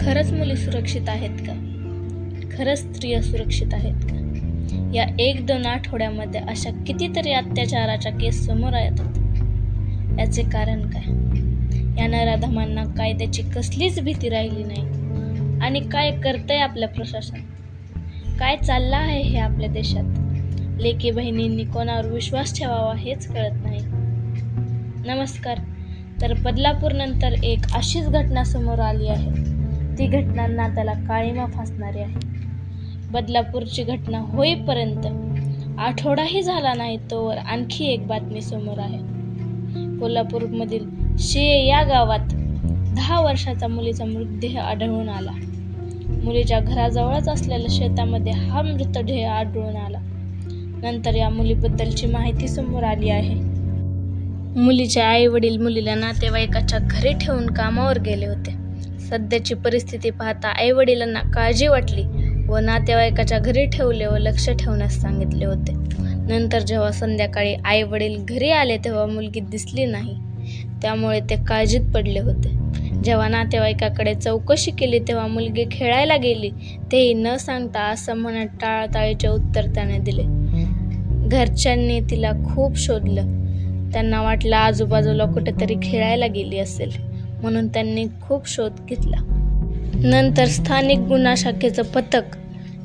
खरंच मुली सुरक्षित आहेत का? खरंच स्त्रिया सुरक्षित आहेत का? या एक दोन आठवड्यामध्ये अशा कितीतरी अत्याचाराच्या केस समोर येतात याचे कारण काय? या नराधमांना कायद्याची कसलीच भीती राहिली नाही. आणि काय करतंय आपलं प्रशासन? काय चाललं आहे हे आपल्या देशात? लेकी बहिणींनी कोणावर विश्वास ठेवावा हेच कळत नाही. नमस्कार. तर बदलापूरनंतर एक अशीच घटना समोर आली आहे. ती घटना नात्याला काळीमा फासणारी आहे. बदलापूरची घटना होईपर्यंत आठवडाही झाला नाही तोवर आणखी एक बातमी समोर आहे. कोल्हापूरमधील शे या गावात दहा वर्षाचा मुलीचा मृतदेह आढळून आला. मुलीच्या घराजवळच असलेल्या शेतामध्ये हा मृतदेह आढळून आला. नंतर या मुलीबद्दलची माहिती समोर आली आहे. मुलीचे आई वडील मुलीला नातेवाईकाच्या घरी ठेवून कामावर गेले होते. सध्याची परिस्थिती पाहता आई वडिलांना काळजी वाटली व नातेवाईकाच्या घरी ठेवले व लक्ष ठेवण्यास सांगितले होते. नंतर जेव्हा संध्याकाळी आई वडील घरी आले तेव्हा मुलगी दिसली नाही. त्यामुळे ते काळजीत पडले होते. जेव्हा नातेवाईकाकडे चौकशी केली तेव्हा मुलगी खेळायला गेली तेही न सांगता असं म्हणत टाळाटाळीचे उत्तर त्याने दिले. घरच्यांनी तिला खूप शोधलं. त्यांना वाटलं आजूबाजूला कुठेतरी खेळायला गेली असेल. म्हणून त्यांनी खूप शोध घेतला. नंतर स्थानिक गुन्हा शाखेचं पथक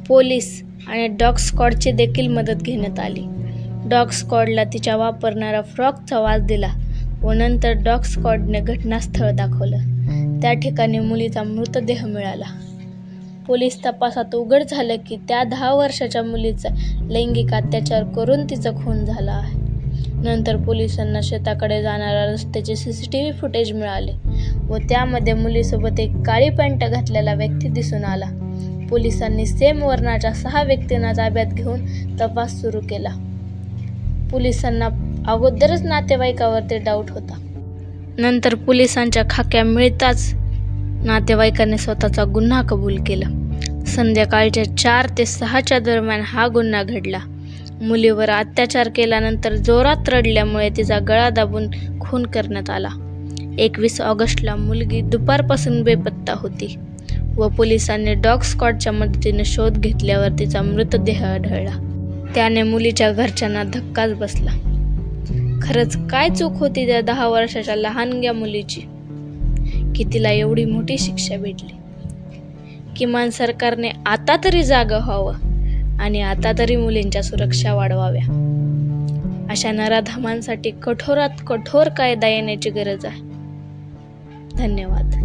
पोलीस आणि डॉग स्कॉडची देखील मदत घेण्यात आली. डॉग स्कॉडला तिच्या वापरणारा फ्रॉकचा वास दिला व नंतर डॉग स्कॉडने घटनास्थळ दाखवलं. त्या ठिकाणी मुलीचा मृतदेह मिळाला. पोलीस तपासात उघड झालं की त्या दहा वर्षाच्या मुलीचा लैंगिक अत्याचार करून तिचा खून झाला आहे. नंतर पोलिसांना शेताकडे जाणाऱ्या रस्त्याचे C C T V footage मिळाले. व त्यामध्ये मुलीसोबत एक काळी पॅन्ट घातलेला व्यक्ती दिसून आला. पोलिसांनी सेम वर्णाच्या सहा व्यक्तींना ताब्यात घेऊन तपास सुरू केला. पोलिसांना अगोदरच नातेवाईकावरती डाऊट होता. नंतर पोलिसांच्या खाक्या मिळताच नातेवाईकांनी स्वतःचा गुन्हा कबूल केला. संध्याकाळच्या चार ते सहाच्या दरम्यान हा गुन्हा घडला. मुलीवर अत्याचार केल्यानंतर जोरात रडल्यामुळे तिचा गळा दाबून खून करण्यात आला. एकवीस ऑगस्टला मुलगी दुपारपासून बेपत्ता होती व पोलिसांनी डॉग स्कॉटच्या मदतीने शोध घेतल्यावर तिचा मृतदेह आढळला. त्याने मुलीच्या घरच्यांना धक्काच बसला. खरंच काय चूक होती त्या दहा वर्षाच्या लहानग्या मुलीची? की तिला एवढी मोठी शिक्षा भेटली? किमान सरकारने आता तरी जागं व्हावं आणि आता तरी मुलींच्या सुरक्षा वाढवाव्या. अशा नराधमांसाठी कठोरात कठोर कायदा येण्याची गरज आहे. धन्यवाद.